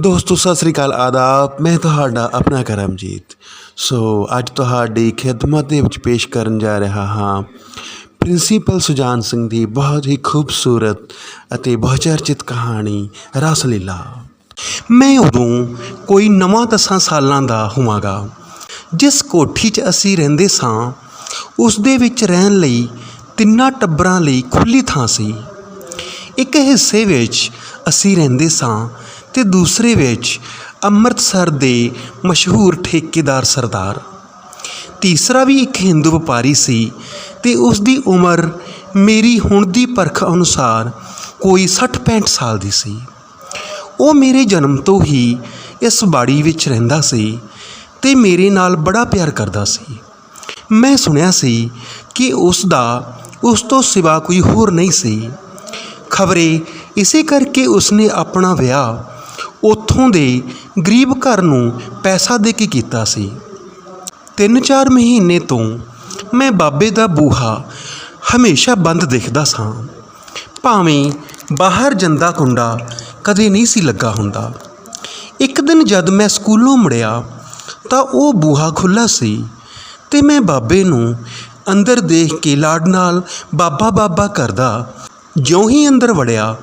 ਦੋਸਤੋ, ਸਤਿ ਸ੍ਰੀ ਅਕਾਲ, ਆਦਾਬ। ਮੈਂ ਤੁਹਾਡਾ ਆਪਣਾ ਕਰਮਜੀਤ। ਸੋ, ਅੱਜ ਤੁਹਾਡੀ ਖਿਦਮਤ ਦੇ ਵਿੱਚ ਪੇਸ਼ ਕਰਨ ਜਾ ਰਿਹਾ ਹਾਂ। ਪ੍ਰਿੰਸੀਪਲ ਸੁਜਾਨ ਸਿੰਘ ਦੀ ਬਹੁਤ ਹੀ ਖੂਬਸੂਰਤ ਅਤੇ ਬਹੁਚਰਚਿਤ ਕਹਾਣੀ, ਰਸਲੀਲਾ। ਮੈਂ ਉਦੋਂ ਕੋਈ ਨਵਾਂ ਦਸਾਂ ਸਾਲਾਂ ਦਾ ਹੋਵਾਂਗਾ, ਜਿਸ ਕੋਠੀ 'ਚ ਅਸੀਂ ਰਹਿੰਦੇ ਸਾਂ, ਉਸ ਦੇ ਵਿੱਚ ਰਹਿਣ ਲਈ ਤਿੰਨਾਂ ਟੱਬਰਾਂ ਲਈ ਖੁੱਲੀ ਥਾਂ ਸੀ। ਇੱਕ ਹਿੱਸੇ ਵਿੱਚ ਅਸੀਂ ਰਹਿੰਦੇ ਸਾਂ ਤੇ ਦੂਸਰੇ ਵਿੱਚ ਅੰਮ੍ਰਿਤਸਰ ਦੇ ਮਸ਼ਹੂਰ ਠੇਕੇਦਾਰ ਸਰਦਾਰ। ਤੀਸਰਾ ਵੀ ਇੱਕ ਹਿੰਦੂ ਵਪਾਰੀ ਸੀ ਤੇ ਉਸ ਦੀ ਉਮਰ ਮੇਰੀ ਹੁਣ ਦੀ ਪਰਖ ਅਨੁਸਾਰ ਕੋਈ 60-65 ਸਾਲ ਦੀ ਸੀ। ਉਹ ਮੇਰੇ ਜਨਮ ਤੋਂ ਹੀ ਇਸ ਬਾੜੀ ਵਿੱਚ ਰਹਿੰਦਾ ਸੀ ਤੇ ਮੇਰੇ ਨਾਲ ਬੜਾ ਪਿਆਰ ਕਰਦਾ ਸੀ। ਮੈਂ ਸੁਣਿਆ ਸੀ ਕਿ ਉਸ ਦਾ ਉਸ ਤੋਂ ਸਿਵਾ ਕੋਈ ਹੋਰ ਨਹੀਂ ਸੀ। ਖਬਰੇ ਇਸੇ ਕਰਕੇ ਉਸਨੇ ਆਪਣਾ ਵਿਆਹ ਉੱਥੋਂ ਦੇ ਗਰੀਬ ਘਰ ਨੂੰ ਪੈਸਾ ਦੇ ਕੇ ਕੀਤਾ ਸੀ। ਤਿੰਨ ਚਾਰ ਮਹੀਨੇ ਤੋਂ ਮੈਂ ਬਾਬੇ ਦਾ ਬੂਹਾ ਹਮੇਸ਼ਾ ਬੰਦ ਦੇਖਦਾ ਸਾਂ। ਭਾਵੇਂ ਬਾਹਰ ਜੰਦਾ ਕੁੰਡਾ ਕਦੇ ਨਹੀਂ ਸੀ ਲੱਗਾ ਹੁੰਦਾ। ਇੱਕ ਦਿਨ ਜਦ ਮੈਂ ਸਕੂਲੋਂ ਮੁੜਿਆ ਤਾਂ ਉਹ ਬੂਹਾ ਖੁੱਲਾ ਸੀ ਤੇ ਮੈਂ ਬਾਬੇ ਨੂੰ ਅੰਦਰ ਦੇਖ ਕੇ ਲਾਡ ਨਾਲ ਬਾਬਾ ਬਾਬਾ ਕਰਦਾ ਜਿਉਂ ਹੀ ਅੰਦਰ ਵੜਿਆ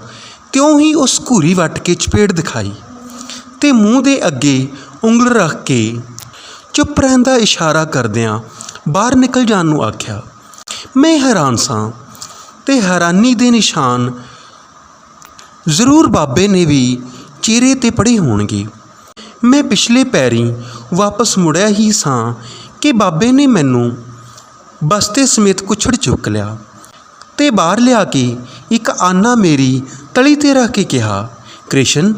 ਤਿਉਂ ਹੀ ਉਸ ਘੂਰੀ ਵੱਟ ਕੇ ਚਪੇੜ ਦਿਖਾਈ। ਤੇ ਮੂੰਹ ਦੇ ਅੱਗੇ ਉਂਗਲ ਰੱਖ ਕੇ ਚੁੱਪ ਰਹਿਣ ਦਾ ਇਸ਼ਾਰਾ ਕਰਦਿਆਂ ਬਾਹਰ ਨਿਕਲ ਜਾਣ ਨੂੰ ਆਖਿਆ, ਮੈਂ ਹੈਰਾਨ ਸਾਂ ਤੇ ਹੈਰਾਨੀ ਦੇ ਨਿਸ਼ਾਨ ਜ਼ਰੂਰ ਬਾਬੇ ਨੇ ਵੀ ਚਿਹਰੇ ਤੇ ਪੜੇ ਹੋਣਗੇ। ਮੈਂ ਪਿਛਲੇ ਪੈਰੀ ਵਾਪਸ ਮੁੜਿਆ ਹੀ ਸਾਂ ਕਿ ਬਾਬੇ ਨੇ ਮੈਨੂੰ ਬਸਤੇ ਸਮੇਤ ਕੁਛੜ ਚੁੱਕ ਲਿਆ ਤੇ ਬਾਹਰ ਲਿਆ ਕੇ ਇੱਕ ਆਨਾ ਮੇਰੀ ਤਲੀ ਤੇ ਰੱਖ ਕੇ ਕਿਹਾ, ਕ੍ਰਿਸ਼ਨ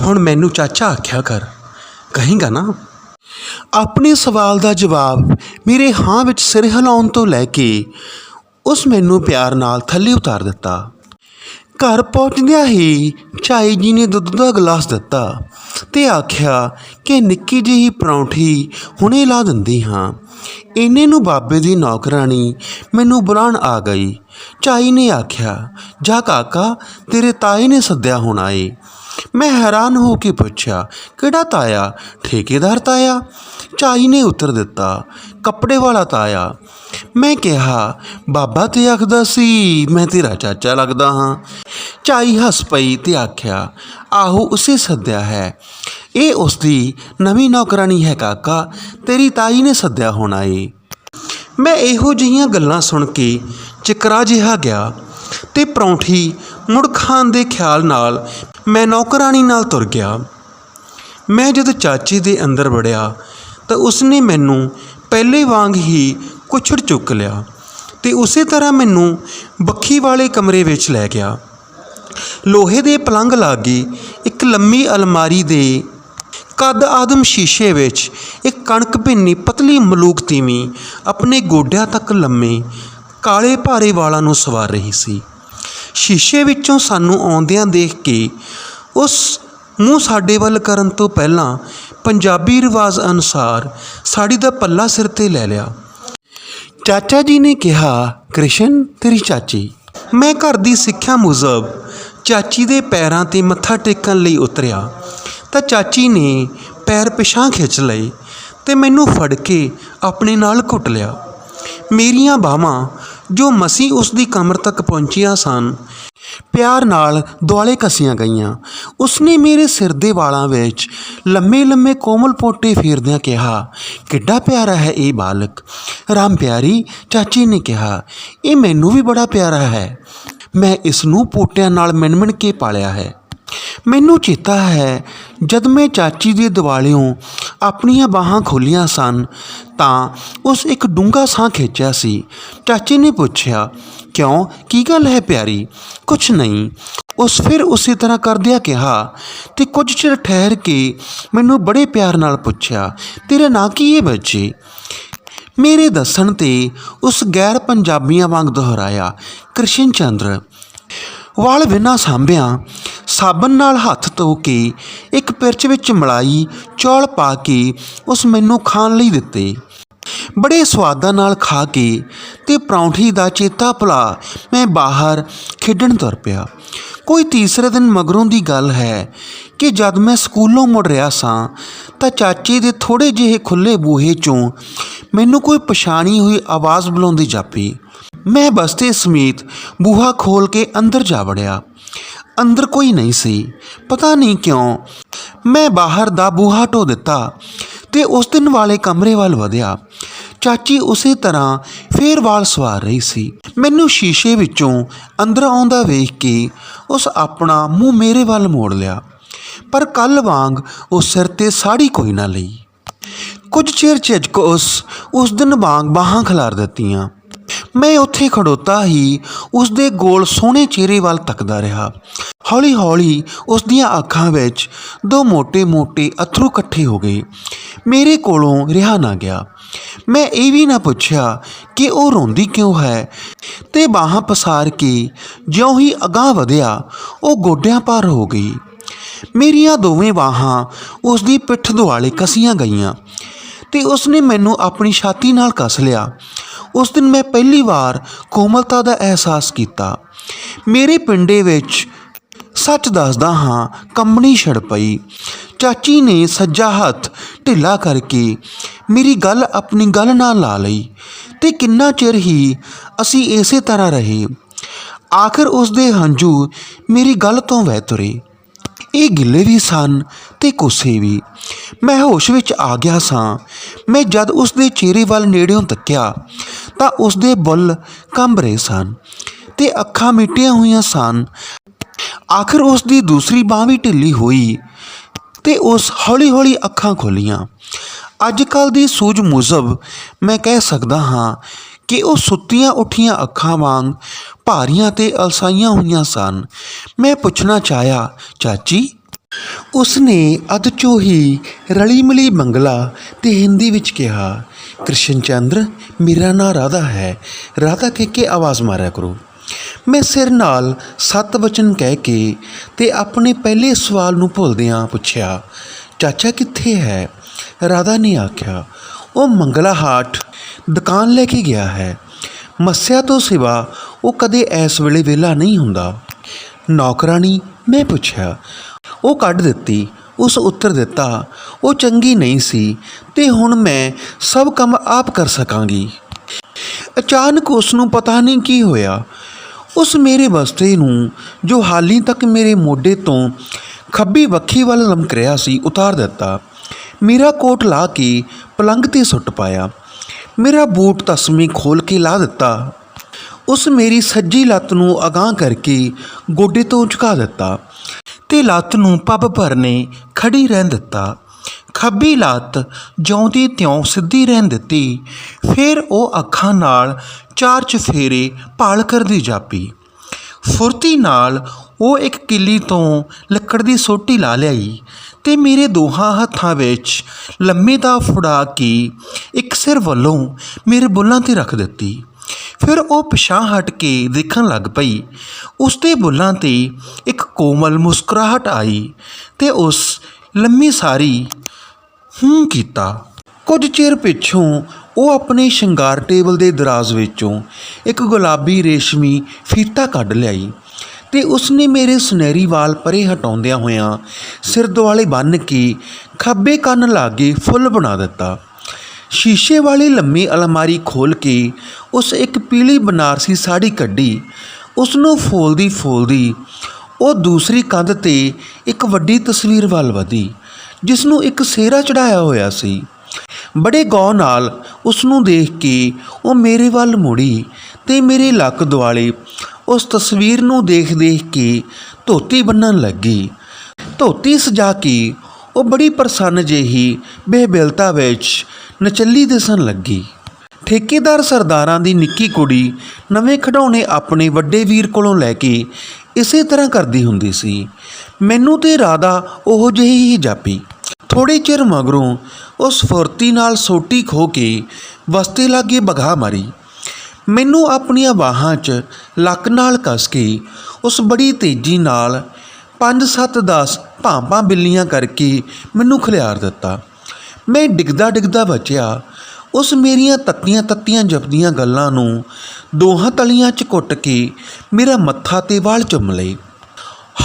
ਹੁਣ ਮੈਨੂੰ ਚਾਚਾ ਆਖਿਆ ਕਰ। ਕਹੇਗਾ ਨਾ, ਆਪਣੇ ਸਵਾਲ ਦਾ ਜਵਾਬ ਮੇਰੇ ਹਾਂ ਵਿੱਚ ਸਿਰ ਹਿਲਾਉਣ ਤੋਂ ਲੈ ਕੇ ਉਸ ਮੈਨੂੰ ਪਿਆਰ ਨਾਲ ਥੱਲੇ ਉਤਾਰ ਦਿੱਤਾ। ਘਰ ਪਹੁੰਚਦਿਆਂ ਹੀ ਝਾਈ ਜੀ ਨੇ ਦੁੱਧ ਦਾ ਗਲਾਸ ਦਿੱਤਾ ਤੇ ਆਖਿਆ ਕਿ ਨਿੱਕੀ ਜਿਹੀ ਪਰੌਂਠੀ ਹੁਣੇ ਲਾ ਦਿੰਦੀ ਹਾਂ। ਇੰਨੇ ਨੂੰ ਬਾਬੇ ਦੀ ਨੌਕਰਾਣੀ ਮੈਨੂੰ ਬੁਲਾਉਣ ਆ ਗਈ। ਝਾਈ ਨੇ ਆਖਿਆ, ਜਾ ਕਾਕਾ, ਤੇਰੇ ਤਾਏ ਨੇ ਸੱਦਿਆ ਹੋਣਾ ਏ। ਮੈਂ ਹੈਰਾਨ ਹੋ ਕੇ ਪੁੱਛਿਆ, ਕਿਹੜਾ ਤਾਇਆ? ਠੇਕੇਦਾਰ ਤਾਇਆ। ਚਾਈ ਨੇ ਉੱਤਰ ਦਿੱਤਾ, ਕੱਪੜੇ ਵਾਲਾ ਤਾਇਆ। ਮੈਂ ਕਿਹਾ, ਬਾਬਾ ਤੇ ਆਖਦਾ ਸੀ, ਮੈਂ ਤੇਰਾ ਚਾਚਾ ਲੱਗਦਾ ਹਾਂ। ਚਾਈ ਹੱਸ ਪਈ ਤੇ ਆਖਿਆ, ਆਹੋ, ਉਸੇ ਸੱਦਿਆ ਹੈ। ਇਹ ਉਸ ਦੀ ਨਵੀਂ ਨੌਕਰਾਨੀ ਹੈ ਕਾਕਾ, ਤੇਰੀ ਤਾਈ ਨੇ ਸੱਦਿਆ ਹੋਣਾ ਏ। ਮੈਂ ਇਹੋ ਜਿਹੀਆਂ ਗੱਲਾਂ ਸੁਣ ਕੇ ਚਿਕਰਾ ਜਿਹਾ ਗਿਆ ਤੇ ਪਰੌਂਠੀ ਮੁੜ ਖਾਣ ਦੇ ਖਿਆਲ ਨਾਲ ਮੈਂ ਨੌਕਰਾਨੀ ਨਾਲ ਤੁਰ ਗਿਆ। ਮੈਂ ਜਦ ਚਾਚੀ ਦੇ ਅੰਦਰ ਵੜਿਆ ਤਾਂ ਉਸਨੇ ਮੈਨੂੰ ਪਹਿਲੇ ਵਾਂਗ ਹੀ ਕੁਛੜ ਚੁੱਕ ਲਿਆ ਤੇ ਉਸੇ ਤਰ੍ਹਾਂ ਮੈਨੂੰ ਬੱਖੀ ਵਾਲੇ ਕਮਰੇ ਵਿੱਚ ਲੈ ਗਿਆ। ਲੋਹੇ ਦੇ ਪਲੰਗ ਲਾਗੇ ਇੱਕ ਲੰਮੀ ਅਲਮਾਰੀ ਦੇ ਕੱਦ ਆਦਮ ਸ਼ੀਸ਼ੇ ਵਿੱਚ ਇੱਕ ਕਣਕ ਭਿੰਨੀ ਪਤਲੀ ਮਲੂਕ ਤੀਵੀਂ ਆਪਣੇ ਗੋਡਿਆਂ ਤੱਕ ਲੰਮੇ ਕਾਲੇ ਭਾਰੇ ਵਾਲਾਂ ਨੂੰ ਸਵਾਰ ਰਹੀ ਸੀ। ਸ਼ੀਸ਼ੇ ਵਿੱਚੋਂ ਸਾਨੂੰ ਆਉਂਦਿਆਂ ਦੇਖ ਕੇ ਉਸ ਮੂੰਹ ਸਾਡੇ ਵੱਲ ਕਰਨ ਤੋਂ ਪਹਿਲਾਂ ਪੰਜਾਬੀ ਰਿਵਾਜ ਅਨੁਸਾਰ ਸਾੜੀ ਦਾ ਪੱਲਾ ਸਿਰ ਤੇ ਲੈ ਲਿਆ। ਚਾਚਾ ਜੀ ਨੇ ਕਿਹਾ, ਕ੍ਰਿਸ਼ਨ, ਤੇਰੀ ਚਾਚੀ। ਮੈਂ ਘਰ ਦੀ ਸਿੱਖਿਆ ਮੁਜਬ ਚਾਚੀ ਦੇ ਪੈਰਾਂ ਤੇ ਮੱਥਾ ਟੇਕਣ ਲਈ ਉਤਰਿਆ। ਤਾਂ ਚਾਚੀ ਨੇ ਪੈਰ ਪਿਛਾਂ ਖਿੱਚ ਲਏ ਤੇ ਮੈਨੂੰ ਫੜ ਕੇ ਆਪਣੇ ਨਾਲ ਘੁੱਟ ਲਿਆ। ਮੇਰੀਆਂ ਬਾਹਾਂ ਜੋ ਮਸੀਂ ਉਸ ਦੀ ਕਮਰ ਤੱਕ ਪਹੁੰਚੀਆਂ ਸਨ। ਪਿਆਰ ਨਾਲ ਦੁਆਲੇ ਕੱਸੀਆਂ ਗਈਆਂ। ਉਸਨੇ ਮੇਰੇ ਸਿਰ ਦੇ ਵਾਲਾਂ ਵਿੱਚ ਲੰਮੇ ਲੰਮੇ ਕੋਮਲ ਪੋਟੇ ਫੇਰਦਿਆਂ ਕਿਹਾ, ਕਿੱਡਾ ਪਿਆਰਾ ਹੈ ਇਹ ਬਾਲਕ। ਰਾਮ ਪਿਆਰੀ, ਚਾਚੀ ਨੇ ਕਿਹਾ, ਇਹ ਮੈਨੂੰ ਵੀ ਬੜਾ ਪਿਆਰਾ ਹੈ। ਮੈਂ ਇਸ ਨੂੰ ਪੋਟਿਆਂ ਨਾਲ ਮਿਣਮਿਣ ਕੇ ਪਾਲਿਆ ਹੈ। ਮੈਨੂੰ ਚੇਤਾ ਹੈ, ਜਦ ਮੈਂ ਚਾਚੀ ਦੇ ਦਿਵਾਲਿਓਂ ਆਪਣੀਆਂ ਬਾਹਾਂ ਖੋਲੀਆਂ ਸਨ, ਤਾਂ ਉਸ ਇੱਕ ਡੂੰਘਾ ਸਾਹ ਖਿੱਚਿਆ ਸੀ। ਚਾਚੀ ਨੇ ਪੁੱਛਿਆ, ਕਿਉਂ? ਕੀ ਗੱਲ ਹੈ ਪਿਆਰੀ? ਕੁਛ ਨਹੀਂ। ਉਸ ਫਿਰ ਉਸੇ ਤਰ੍ਹਾਂ ਕਰਦਿਆਂ ਕਿਹਾ, ਤੇ ਕੁਝ ਚਿਰ ਠਹਿਰ ਕੇ ਮੈਨੂੰ ਬੜੇ ਪਿਆਰ ਨਾਲ ਪੁੱਛਿਆ, ਤੇਰਾ ਨਾਂ ਕੀ ਹੈ ਬੱਚੇ? ਮੇਰੇ ਦੱਸਣ ਤੇ ਉਸ ਗੈਰ ਪੰਜਾਬੀਆਂ ਵਾਂਗ ਦੁਹਰਾਇਆ, ਕ੍ਰਿਸ਼ਨ ਚੰਦਰ। ਵਾਲ ਬਿਨਾਂ ਸਾਂਭਿਆਂ, ਸਾਬਣ ਨਾਲ ਹੱਥ ਧੋ ਕੇ ਇੱਕ ਪਿਰਚ ਵਿੱਚ ਮਲਾਈ, ਚੌਲ ਪਾ ਕੇ ਉਸ ਮੈਨੂੰ ਖਾਣ ਲਈ ਦਿੱਤੇ। ਬੜੇ ਸਵਾਦਾਂ ਨਾਲ ਖਾ ਕੇ ਤੇ ਪਰੌਂਠੀ ਦਾ ਚੇਤਾ ਭੁਲਾ ਮੈਂ ਬਾਹਰ ਖੇਡਣ ਤੁਰ ਪਿਆ। ਕੋਈ ਤੀਸਰੇ ਦਿਨ ਮਗਰੋਂ ਦੀ ਗੱਲ ਹੈ ਕਿ ਜਦ ਮੈਂ ਸਕੂਲੋਂ ਮੁੜ ਰਿਹਾ ਸਾਂ, ਤਾਂ ਚਾਚੇ ਦੇ ਥੋੜੇ ਜਿਹੇ ਖੁੱਲੇ ਬੂਹੇ ਚੋਂ ਮੈਨੂੰ ਕੋਈ ਪਛਾਣੀ ਹੋਈ ਆਵਾਜ਼ ਬੁਲਾਉਂਦੀ ਜਾਪੀ। ਮੈਂ ਬਸਤੇ ਸਮੇਤ ਬੂਹਾ ਖੋਲ ਕੇ ਅੰਦਰ ਜਾ ਵੜਿਆ। ਅੰਦਰ ਕੋਈ ਨਹੀਂ ਸੀ। ਪਤਾ ਨਹੀਂ ਕਿਉਂ ਮੈਂ ਬਾਹਰ ਦਾ ਬੂਹਾ ਢੋ ਦਿੱਤਾ ਤੇ ਉਸ ਦਿਨ ਵਾਲੇ ਕਮਰੇ ਵੱਲ ਵਧਿਆ। ਚਾਚੀ ਉਸੇ ਤਰ੍ਹਾਂ ਫੇਰ ਵਾਲ ਸਵਾਰ ਰਹੀ ਸੀ। ਮੈਨੂੰ ਸ਼ੀਸ਼ੇ ਵਿੱਚੋਂ ਅੰਦਰ ਆਉਂਦਾ ਵੇਖ ਕੇ ਉਸ ਆਪਣਾ ਮੂੰਹ ਮੇਰੇ ਵੱਲ ਮੋੜ ਲਿਆ। ਪਰ ਕੱਲ ਵਾਂਗ ਉਹ ਸਿਰ ਤੇ ਸਾੜੀ ਕੋਈ ਨਾ ਲਈ। ਕੁਝ ਚਿਰ ਝਿਜਕ ਉਸ ਉਸ ਦਿਨ ਵਾਂਗ ਬਾਹਾਂ ਖਿਲਾਰ ਦਿੱਤੀਆਂ। ਮੈਂ ਉੱਥੇ ਖੜੋਤਾ ਹੀ ਉਸ ਦੇ ਗੋਲ ਸੋਹਣੇ ਚਿਹਰੇ ਵੱਲ ਤੱਕਦਾ ਰਿਹਾ। ਹੌਲੀ-ਹੌਲੀ ਉਸ ਦੀਆਂ ਅੱਖਾਂ ਵਿੱਚ ਦੋ ਮੋਟੇ ਮੋਟੇ ਅਥਰੂ ਇਕੱਠੇ ਹੋ ਗਏ। ਮੇਰੇ ਕੋਲੋਂ ਰਿਹਾ ਨਾ ਗਿਆ। ਮੈਂ ਇਹ ਵੀ ਨਾ ਪੁੱਛਿਆ ਕਿ ਉਹ ਰੋਂਦੀ ਕਿਉਂ ਹੈ? ਤੇ ਬਾਹਾਂ ਪਸਾਰ ਕੇ ਜਿਉਂ ਹੀ ਅਗਾਹ ਵਧਿਆ, ਉਹ ਗੋਡਿਆਂ ਪਾਰ ਹੋ ਗਈ। ਮੇਰੀਆਂ ਦੋਵੇਂ ਬਾਹਾਂ ਉਸ ਦੀ ਪਿੱਠ ਦੁਆਲੇ ਕਸੀਆਂ ਗਈਆਂ ਤੇ ਉਸਨੇ ਮੈਨੂੰ ਆਪਣੀ ਛਾਤੀ ਨਾਲ ਕੱਸ ਲਿਆ। ਉਸ ਦਿਨ ਮੈਂ ਪਹਿਲੀ ਵਾਰ ਕੋਮਲਤਾ ਦਾ ਅਹਿਸਾਸ ਕੀਤਾ। ਮੇਰੇ ਪਿੰਡੇ ਵਿੱਚ ਸੱਚ ਦੱਸਦਾ ਹਾਂ, ਕੰਬਣੀ ਛੜ ਪਈ। ਚਾਚੀ ਨੇ ਸੱਜਾ ਹੱਥ ਢਿੱਲਾ ਕਰਕੇ ਮੇਰੀ ਗੱਲ ਆਪਣੀ ਗੱਲ ਨਾਲ ਲਾ ਲਈ ਤੇ ਕਿੰਨਾ ਚਿਰ ਹੀ ਅਸੀਂ ਇਸੇ ਤਰ੍ਹਾਂ ਰਹੇ। ਆਖਰ ਉਸ ਦੇ ਹੰਝੂ ਮੇਰੀ ਗੱਲ ਤੋਂ ਵਹਿ ਤੁਰੇ। ਇਹ ਗਿੱਲੇ ਵੀ ਸਨ ਤੇ ਕੋਸੇ ਵੀ। ਮੈਂ ਹੋਸ਼ ਵਿੱਚ ਆ ਗਿਆ ਸਾਂ। ਮੈਂ ਜਦ ਉਸ ਦੇ ਚਿਹਰੇ ਵੱਲ ਨੇੜਿਓਂ ਤੱਕਿਆ ਤਾਂ ਉਸ ਦੇ ਬੁੱਲ ਕੰਬ ਰਹੇ ਸਨ ਤੇ ਅੱਖਾਂ ਮਿਟੀਆਂ ਹੋਈਆਂ ਸਨ। ਆਖਰ ਉਸ ਦੀ ਦੂਸਰੀ ਬਾਹ ਵੀ ਢਿੱਲੀ ਹੋਈ ਤੇ ਉਸ ਹੌਲੀ-ਹੌਲੀ ਅੱਖਾਂ ਖੋਲੀਆਂ। ਅੱਜ ਕੱਲ ਦੀ ਸੂਝ ਮੁਜ਼ਬ ਮੈਂ ਕਹਿ ਸਕਦਾ ਹਾਂ ਕਿ ਉਹ ਸੁੱਤੀਆਂ ਉੱਠੀਆਂ ਅੱਖਾਂ ਵਾਂਗ ਭਾਰੀਆਂ ਤੇ ਅਲਸਾਈਆਂ ਹੋਈਆਂ ਸਨ। ਮੈਂ ਪੁੱਛਣਾ ਚਾਹਿਆ, ਚਾਚੀ? ਉਸਨੇ ਅਧ ਚੋਂ ਹੀ ਰਲੀ ਮਿਲੀ ਮੰਗਲਾ ਤੇ ਹਿੰਦੀ ਵਿੱਚ ਕਿਹਾ ਕ੍ਰਿਸ਼ਨ ਚੰਦਰ, ਮੇਰਾ ਨਾਂ ਰਾਧਾ ਹੈ। ਰਾਧਾ ਕਹਿ ਕੇ ਆਵਾਜ਼ ਮਾਰਿਆ ਕਰੋ। ਮੈਂ ਸਿਰ ਨਾਲ ਸੱਤ ਵਚਨ ਕਹਿ ਕੇ ਤੇ ਆਪਣੇ ਪਹਿਲੇ ਸਵਾਲ ਨੂੰ ਭੁੱਲਦਿਆਂ ਪੁੱਛਿਆ, ਚਾਚਾ ਕਿੱਥੇ ਹੈ? ਰਾਧਾ ਨੇ ਆਖਿਆ, ਉਹ ਮੰਗਲਾ ਹਾਟ, ਦੁਕਾਨ ਲੈ ਕੇ ਗਿਆ ਹੈ। ਮੱਸਿਆ ਤੋਂ ਸਿਵਾ ਉਹ ਕਦੇ ਇਸ ਵੇਲੇ ਵਿਹਲਾ ਨਹੀਂ ਹੁੰਦਾ। ਨੌਕਰਾਨੀ ਮੈਂ ਪੁੱਛਿਆ। ਉਹ ਕੱਢ ਦਿੱਤੀ ਉਸ ਉੱਤਰ ਦਿੱਤਾ, ਉਹ ਚੰਗੀ ਨਹੀਂ ਸੀ ਤੇ ਹੁਣ ਮੈਂ ਸਭ ਕੰਮ ਆਪ ਕਰ ਸਕਾਂਗੀ। ਅਚਾਨਕ ਉਸ ਨੂੰ ਪਤਾ ਨਹੀਂ ਕੀ ਹੋਇਆ। ਉਸ ਮੇਰੇ ਬਸਤੇ ਨੂੰ, ਜੋ ਹਾਲੀ ਤੱਕ ਮੇਰੇ ਮੋਢੇ ਤੋਂ ਖੱਬੀ ਵੱਖੀ ਵੱਲ ਲਮਕ ਰਿਹਾ ਸੀ, ਉਤਾਰ ਦਿੱਤਾ। ਮੇਰਾ ਕੋਟ ਲਾ ਕੇ ਪਲੰਗ ਤੇ ਸੁੱਟ ਪਾਇਆ। ਮੇਰਾ ਬੂਟ ਤਸਮੀ ਖੋਲ ਕੇ ਲਾ ਦਿੱਤਾ। ਉਸ ਮੇਰੀ ਸੱਜੀ ਲੱਤ ਨੂੰ ਅਗਾਂਹ ਕਰਕੇ ਗੋਡੇ ਤੋਂ ਝੁਕਾ ਦਿੱਤਾ ਤੇ ਲੱਤ ਨੂੰ ਪੱਬ ਭਰਨੇ ਖੜੀ ਰਹਿਣ ਦਿੱਤਾ। ਖੱਬੀ ਲੱਤ ਜਿਉਂ ਦੀ ਤਿਉਂ ਸਿੱਧੀ ਰਹਿਣ ਦਿੱਤੀ। ਫਿਰ ਉਹ ਅੱਖਾਂ ਨਾਲ ਚਾਰ ਚਫੇਰੇ ਭਾਲ ਕਰਦੀ ਜਾਪੀ। ਫੁਰਤੀ ਨਾਲ ਉਹ ਇੱਕ ਕਿੱਲੀ ਤੋਂ ਲੱਕੜ ਦੀ ਸੋਟੀ ਲਾ ਲਿਆਈ ਤੇ ਮੇਰੇ ਦੋਹਾਂ ਹੱਥਾਂ ਵਿੱਚ ਲੰਮੇ ਦਾ ਫੁੜਾ ਕੇ ਇੱਕ ਸਿਰ ਵੱਲੋਂ ਮੇਰੇ ਬੁੱਲਾਂ ਤੇ ਰੱਖ ਦਿੱਤੀ। ਫਿਰ ਉਹ ਪਿਛਾਂ ਹਟ ਕੇ ਦੇਖਣ ਲੱਗ ਪਈ। ਉਸ ਦੇ ਬੁੱਲਾਂ ਤੇ ਇੱਕ ਕੋਮਲ ਮੁਸਕਰਾਹਟ ਆਈ ਤੇ ਉਸ ਲੰਮੀ ਸਾਰੀ ਹੂੰ ਕੀਤਾ। ਕੁਝ ਚਿਰ ਪਿੱਛੋਂ ਉਹ ਆਪਣੇ ਸ਼ਿੰਗਾਰ ਟੇਬਲ ਦੇ ਦਰਾਜ਼ ਵਿੱਚੋਂ ਇੱਕ ਗੁਲਾਬੀ ਰੇਸ਼ਮੀ ਫੀਤਾ ਕੱਢ ਲਿਆਈ ਤੇ ਉਸਨੇ ਮੇਰੇ ਸੁਨਹਿਰੀ ਵਾਲ ਪਰੇ ਹਟਾਉਂਦਿਆਂ ਹੋਇਆਂ ਸਿਰ ਦੁਆਲੇ ਬੰਨ੍ਹ ਕੇ ਖੱਬੇ ਕੰਨ ਲਾਗੇ ਫੁੱਲ ਬਣਾ ਦਿੱਤਾ। ਸ਼ੀਸ਼ੇ ਵਾਲੀ ਲੰਮੀ ਅਲਮਾਰੀ ਖੋਲ ਕੇ ਉਸ ਇੱਕ ਪੀਲੀ ਬਨਾਰਸੀ ਸਾੜੀ ਕੱਢੀ। ਉਸ ਨੂੰ ਫੋਲਦੀ ਫੋਲਦੀ ਉਹ ਦੂਸਰੀ ਕੰਧ ਤੇ ਇੱਕ ਵੱਡੀ ਤਸਵੀਰ ਵੱਲ ਵਧੀ ਜਿਸ ਨੂੰ ਇੱਕ ਸਿਹਰਾ ਚੜਾਇਆ ਹੋਇਆ ਸੀ। ਬੜੇ ਗੌਰ ਨਾਲ ਉਸ ਨੂੰ ਦੇਖ ਕੇ ਉਹ ਮੇਰੇ ਵੱਲ ਮੁੜੀ ਤੇ ਮੇਰੇ ਲੱਕ ਦੁਆਲੇ ਉਸ ਤਸਵੀਰ ਨੂੰ ਦੇਖ ਦੇਖ ਕੇ ਧੋਤੀ ਬੰਨਣ ਲੱਗੀ। ਧੋਤੀ ਸਜਾ ਕੇ ਉਹ ਬੜੀ ਪ੍ਰਸੰਨ ਜਿਹੀ ਬੇਬਿਲਤਾ ਵਿੱਚ ਨਚੱਲੀ ਦਿਸਣ ਲੱਗੀ। ਠੇਕੇਦਾਰ ਸਰਦਾਰਾਂ ਦੀ ਨਿੱਕੀ ਕੁੜੀ ਨਵੇਂ ਖਿਡੌਣੇ ਆਪਣੇ ਵੱਡੇ ਵੀਰ ਕੋਲੋਂ ਲੈ ਕੇ ਇਸੇ ਤਰ੍ਹਾਂ ਕਰਦੀ ਹੁੰਦੀ ਸੀ। ਮੈਨੂੰ ਤੇ ਰਾਧਾ ਉਹੋ ਜਿਹੀ ਹੀ ਜਾਪੀ। ਥੋੜੇ ਚਿਰ ਮਗਰੋਂ ਉਸ ਫੁਰਤੀ ਨਾਲ ਸੋਟੀ ਖੋ ਕੇ ਵਸਤੇ ਲਾਗੇ ਬਗਾ ਮਾਰੀ। ਮੈਨੂੰ ਆਪਣੀਆਂ ਬਾਹਾਂ 'ਚ ਲੱਕ ਨਾਲ ਕੱਸ ਕੇ ਉਸ ਬੜੀ ਤੇਜ਼ੀ ਨਾਲ 5-7 10 ਭਾਂਪਾਂ ਬਿੱਲੀਆਂ ਕਰਕੇ ਮੈਨੂੰ ਖਿਲਾਰ ਦਿੱਤਾ। ਮੈਂ ਡਿੱਗਦਾ ਡਿੱਗਦਾ ਬਚਿਆ ਉਸ ਮੇਰੀਆਂ ਤੱਤੀਆਂ ਤੱਤੀਆਂ ਜਪਦੀਆਂ ਗੱਲਾਂ ਨੂੰ ਦੋਹਾਂ ਤਲੀਆਂ 'ਚ ਕੁੱਟ ਕੇ ਮੇਰਾ ਮੱਥਾ ਤੇ ਵਾਲ ਚੁੰਮ ਲਈ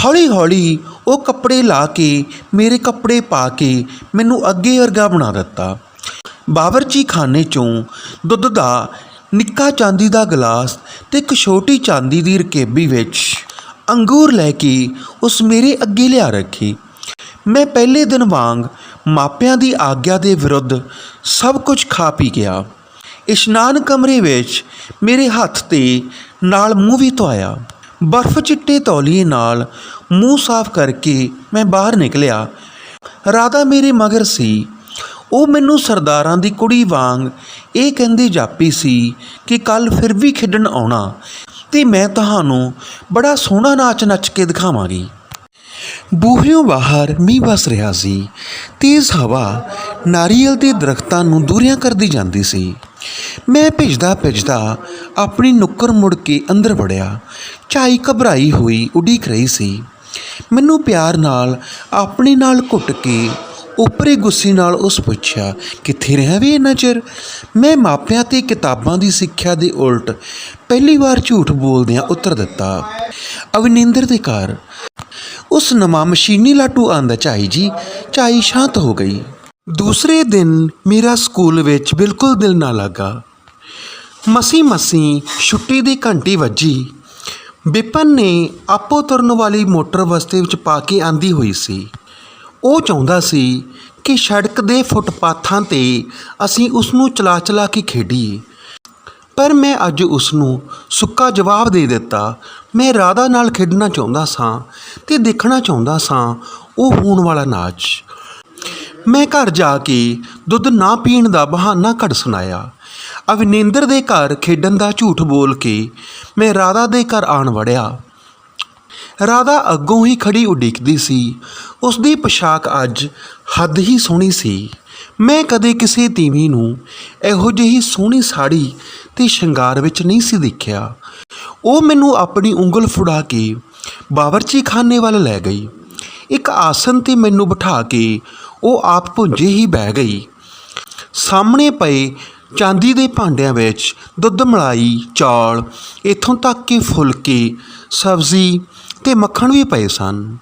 ਹੌਲੀ-ਹੌਲੀ ਉਹ ਕੱਪੜੇ ਲਾ ਕੇ ਮੇਰੇ ਕੱਪੜੇ ਪਾ ਕੇ ਮੈਨੂੰ ਅੱਗੇ ਵਰਗਾ ਬਣਾ ਦਿੱਤਾ। ਬਾਵਰਚੀ ਖਾਨੇ ਚੋਂ ਦੁੱਧ ਦਾ ਨਿੱਕਾ ਚਾਂਦੀ ਦਾ ਗਲਾਸ ਤੇ ਇੱਕ ਛੋਟੀ ਚਾਂਦੀ ਦੀ ਰਕੇਬੀ ਵਿੱਚ ਅੰਗੂਰ ਲੈ ਕੇ ਉਸ ਮੇਰੇ ਅੱਗੇ ਲਿਆ ਰੱਖੀ। ਮੈਂ ਪਹਿਲੇ ਦਿਨ ਵਾਂਗ ਮਾਪਿਆਂ ਦੀ ਆਗਿਆ ਦੇ ਵਿਰੁੱਧ ਸਭ ਕੁਝ ਖਾ ਪੀ ਗਿਆ। ਇਸ਼ਨਾਨ ਕਮਰੇ ਵਿੱਚ ਮੇਰੇ ਹੱਥ ਤੇ ਨਾਲ ਮੂੰਹ ਵੀ ਧੋਇਆ। ਬਰਫ਼ ਚਿੱਟੇ ਤੌਲੀਏ ਨਾਲ ਮੂੰਹ ਸਾਫ਼ ਕਰਕੇ ਮੈਂ ਬਾਹਰ ਨਿਕਲਿਆ। ਰਾਧਾ ਮੇਰੇ ਮਗਰ ਸੀ। ਉਹ ਮੈਨੂੰ ਸਰਦਾਰਾਂ ਦੀ ਕੁੜੀ ਵਾਂਗ ਇਹ ਕਹਿੰਦੀ ਜਾਪੀ ਸੀ ਕਿ ਕੱਲ ਫਿਰ ਵੀ ਖੇਡਣ ਆਉਣਾ ਤੇ ਮੈਂ ਤੁਹਾਨੂੰ ਬੜਾ ਸੋਹਣਾ ਨਾਚ ਨੱਚ ਕੇ ਦਿਖਾਵਾਂਗੀ। ਬੂਹਿਓਂ ਬਾਹਰ ਮੀਂਹ ਵਸ ਰਿਹਾ ਸੀ। ਤੇਜ਼ ਹਵਾ ਨਾਰੀਅਲ ਦੇ ਦਰਖਤਾਂ ਨੂੰ ਦੂਰਿਆਂ ਕਰਦੀ ਜਾਂਦੀ ਸੀ। ਮੈਂ ਭਿੱਜਦਾ ਭਿੱਜਦਾ ਆਪਣੀ ਨੁੱਕਰ ਮੁੜ ਕੇ ਅੰਦਰ ਵੜਿਆ। ਝਾਈ ਘਬਰਾਈ ਹੋਈ ਉਡੀਕ ਰਹੀ ਸੀ। ਮੈਨੂੰ ਪਿਆਰ ਨਾਲ ਆਪਣੇ ਨਾਲ ਘੁੱਟ ਕੇ ਉਪਰੇ ਗੁੱਸੇ ਨਾਲ ਉਸ ਪੁੱਛਿਆ, ਕਿੱਥੇ ਰਿਹਾ ਵੀ ਇੰਨਾ ਚਿਰ? ਮੈਂ ਮਾਪਿਆਂ ਤੇ ਕਿਤਾਬਾਂ ਦੀ ਸਿੱਖਿਆ ਦੇ ਉਲਟ ਪਹਿਲੀ ਵਾਰ ਝੂਠ ਬੋਲਦਿਆਂ ਉੱਤਰ ਦਿੱਤਾ। ਅਵਨਿੰਦਰ ਦੇ ਘਰ। ਉਸ ਨਵਾਂ ਮਸ਼ੀਨੀ ਲਾਟੂ ਆਂਦਾ ਝਾਈ ਜੀ, ਝਾਈ ਸ਼ਾਂਤ ਹੋ ਗਈ। ਦੂਸਰੇ ਦਿਨ ਮੇਰਾ ਸਕੂਲ ਵਿੱਚ ਬਿਲਕੁਲ ਦਿਲ ਨਾ ਲੱਗਾ। ਮਸੀ ਮਸੀ ਛੁੱਟੀ ਦੀ ਘੰਟੀ ਵੱਜੀ। ਬਿਪਨ ਨੇ ਆਪੋ ਤੁਰਨ ਵਾਲੀ ਮੋਟਰ ਵਸਤੇ ਵਿੱਚ ਪਾ ਕੇ ਆਂਦੀ ਹੋਈ ਸੀ। ਉਹ ਚਾਹੁੰਦਾ ਸੀ ਕਿ ਸੜਕ ਦੇ ਫੁੱਟਪਾਥਾਂ ਤੇ ਅਸੀਂ ਉਸ ਨੂੰ ਚਲਾ ਚਲਾ ਕੇ ਖੇਡੀਏ ਪਰ ਮੈਂ ਅੱਜ ਉਸ ਨੂੰ ਸੁੱਕਾ ਜਵਾਬ ਦੇ ਦਿੱਤਾ। ਮੈਂ ਰਾਧਾ ਨਾਲ ਖੇਡਣਾ ਚਾਹੁੰਦਾ ਸਾਂ ਤੇ ਦੇਖਣਾ ਚਾਹੁੰਦਾ ਸਾਂ, ਉਹ ਹੋਣ ਵਾਲਾ ਨਾਚ। ਮੈਂ ਘਰ ਜਾ ਕੇ ਦੁੱਧ ਨਾ ਪੀਣ ਦਾ ਬਹਾਨਾ ਘੜ ਸੁਣਾਇਆ। ਅਵਿਨੇਂਦਰ ਦੇ ਘਰ ਖੇਡਣ ਦਾ ਝੂਠ ਬੋਲ ਕੇ ਮੈਂ ਰਾਧਾ ਦੇ ਘਰ ਆਣ ਵੜਿਆ। ਰਾਧਾ ਅੱਗੋਂ ਹੀ ਖੜੀ ਉਡੀਕਦੀ ਸੀ। ਉਸ ਦੀ ਪੋਸ਼ਾਕ ਅੱਜ ਹੱਦ ਹੀ ਸੋਹਣੀ ਸੀ। ਮੈਂ ਕਦੇ ਕਿਸੇ ਤੀਵੀ ਨੂੰ ਇਹੋ ਜਿਹੀ ਸੋਹਣੀ ਸਾੜੀ ਤੇ ਸ਼ਿੰਗਾਰ ਵਿੱਚ ਨਹੀਂ ਸੀ ਦੇਖਿਆ। ਉਹ ਮੈਨੂੰ ਆਪਣੀ ਉਂਗਲ ਫੁੜਾ ਕੇ ਬਾਵਰਚੀ ਖਾਨੇ ਵੱਲ ਲੈ ਗਈ। ਇੱਕ ਆਸਨ ਤੇ ਮੈਨੂੰ ਬਿਠਾ ਕੇ ਉਹ ਆਪ ਭੁੰਜੇ ਹੀ ਬਹਿ ਗਈ। ਸਾਹਮਣੇ ਪਏ ਚਾਂਦੀ ਦੇ ਭਾਂਡਿਆਂ ਵਿੱਚ ਦੁੱਧ ਮਲਾਈ, ਚੌਲ, ਇੱਥੋਂ ਤੱਕ ਕਿ ਫੁਲਕੇ, ਸਬਜ਼ੀ ਤੇ ਮੱਖਣ ਵੀ ਪਏ ਸਨ।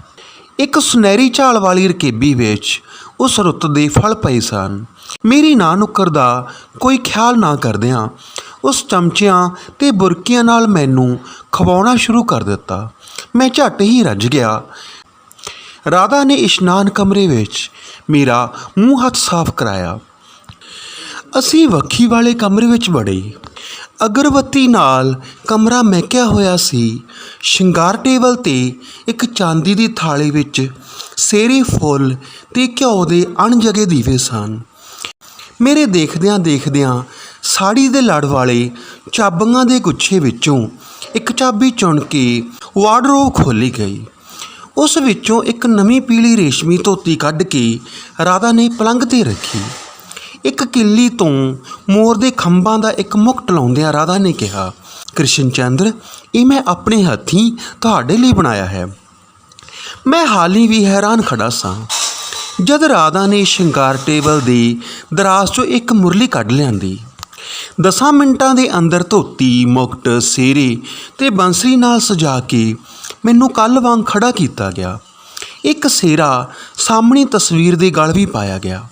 ਇੱਕ ਸੁਨਹਿਰੀ ਝਾਲ ਵਾਲੀ ਰਕੇਬੀ ਵਿੱਚ ਉਸ ਰੁੱਤ ਦੇ ਫਲ ਪਏ ਸਨ। ਮੇਰੀ ਨਾ ਨੁੱਕਰ ਦਾ ਕੋਈ ਖਿਆਲ ਨਾ ਕਰਦਿਆਂ ਉਸ ਚਮਚਿਆਂ ਤੇ ਬੁਰਕੀਆਂ ਨਾਲ ਮੈਨੂੰ ਖਵਾਉਣਾ ਸ਼ੁਰੂ ਕਰ ਦਿੱਤਾ। ਮੈਂ ਝੱਟ ਹੀ ਰੱਜ ਗਿਆ। ਰਾਧਾ ਨੇ ਇਸ਼ਨਾਨ ਕਮਰੇ ਵਿੱਚ ਮੇਰਾ ਮੂੰਹ ਹੱਥ ਸਾਫ਼ ਕਰਾਇਆ। ਅਸੀਂ ਵੱਖੀ ਵਾਲੇ ਕਮਰੇ ਵਿੱਚ ਵੜੇ। ਅਗਰਬੱਤੀ ਨਾਲ ਕਮਰਾ ਮਹਿਕਿਆ ਹੋਇਆ ਸੀ। ਸ਼ਿੰਗਾਰ ਟੇਬਲ ਤੇ ਇੱਕ ਚਾਂਦੀ ਦੀ ਥਾਲੀ ਵਿੱਚ ਸੇਰੇ ਫੁੱਲ ਤੇ ਘਿਓ ਦੇ ਅਣਜਗੇ ਦੀਵੇ ਸਨ। ਮੇਰੇ ਦੇਖਦਿਆਂ ਦੇਖਦਿਆਂ ਸਾੜੀ ਦੇ ਲੜ ਵਾਲੇ ਚਾਬੀਆਂ ਦੇ ਗੁੱਛੇ ਵਿੱਚੋਂ ਇੱਕ ਚਾਬੀ ਚੁਣ ਕੇ ਵਾਰਡਰੋਬ ਖੋਲੀ ਗਈ। ਉਸ ਵਿੱਚੋਂ ਇੱਕ ਨਵੀਂ ਪੀਲੀ ਰੇਸ਼ਮੀ ਧੋਤੀ ਕੱਢ ਕੇ ਰਾਧਾ ਨੇ ਪਲੰਘ ਤੇ ਰੱਖੀ। ਇੱਕ ਕਿੱਲੀ ਤੋਂ ਮੋਰ ਦੇ ਖੰਭਾਂ ਦਾ ਇੱਕ ਮੁਕਟ ਲਾਉਂਦਿਆਂ ਰਾਧਾ ਨੇ ਕਿਹਾ ਕ੍ਰਿਸ਼ਨ ਚੰਦਰ ਇਹ ਮੈਂ ਆਪਣੇ ਹੱਥੀਂ ਤੁਹਾਡੇ ਲਈ ਬਣਾਇਆ ਹੈ। ਮੈਂ ਹਾਲੀ ਵੀ ਹੈਰਾਨ ਖੜਾ ਸਾਂ। ਜਦ ਰਾਧਾ ਨੇ ਸ਼ਿੰਗਾਰ ਟੇਬਲ ਦੀ ਦਰਾਜ਼ 'ਚੋਂ ਇੱਕ ਮੁਰਲੀ ਕੱਢ ਲਿਆਂਦੀ ਦਸਾਂ ਮਿੰਟਾਂ ਦੇ ਅੰਦਰ ਧੋਤੀ ਮੁਕਟ ਸੇਰੇ ਤੇ ਬੰਸਰੀ ਨਾਲ ਸਜਾ ਕੇ ਮੈਨੂੰ ਕੱਲ ਵਾਂਗ ਖੜਾ ਕੀਤਾ ਗਿਆ। ਇੱਕ ਸੇਰਾ ਸਾਹਮਣੀ ਤਸਵੀਰ ਦੇ ਗਲ ਵੀ ਪਾਇਆ ਗਿਆ।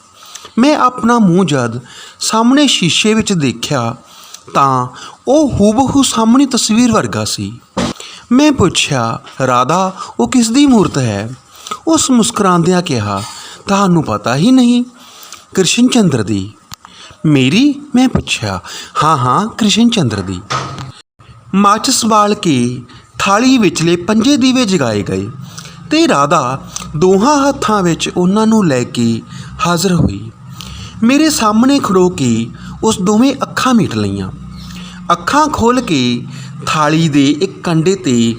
ਮੈਂ ਆਪਣਾ ਮੂੰਹ ਜਦ ਸਾਹਮਣੇ ਸ਼ੀਸ਼ੇ ਵਿੱਚ ਦੇਖਿਆ ਤਾਂ ਉਹ ਹੂਬਹੂ ਸਾਹਮਣੀ ਤਸਵੀਰ ਵਰਗਾ ਸੀ। ਮੈਂ ਪੁੱਛਿਆ, ਰਾਧਾ, ਉਹ ਕਿਸ ਦੀ ਮੂਰਤ ਹੈ? ਉਸ ਮੁਸਕਰਾਉਂਦਿਆਂ ਕਿਹਾ, ਤੁਹਾਨੂੰ ਪਤਾ ਹੀ ਨਹੀਂ, ਕ੍ਰਿਸ਼ਨ ਚੰਦਰ ਦੀ। ਮੇਰੀ? ਮੈਂ ਪੁੱਛਿਆ। ਹਾਂ ਹਾਂ, ਕ੍ਰਿਸ਼ਨ ਚੰਦਰ ਦੀ। ਮਾਚਸ ਬਾਲ ਕੇ ਥਾਲੀ ਵਿਚਲੇ ਪੰਜੇ ਦੀਵੇ ਜਗਾਏ ਗਏ ਤੇ ਰਾਧਾ ਦੋਹਾਂ ਹੱਥਾਂ ਵਿੱਚ ਉਹਨਾਂ ਨੂੰ ਲੈ ਕੇ ਹਾਜ਼ਰ ਹੋਈ। ਮੇਰੇ ਸਾਹਮਣੇ ਖੜੋ ਕੇ ਉਸ ਦੋਵੇਂ ਅੱਖਾਂ ਮੀਟ ਲਈਆਂ। ਅੱਖਾਂ ਖੋਲ ਕੇ ਥਾਲੀ ਦੇ ਇੱਕ ਕੰਡੇ ਤੇ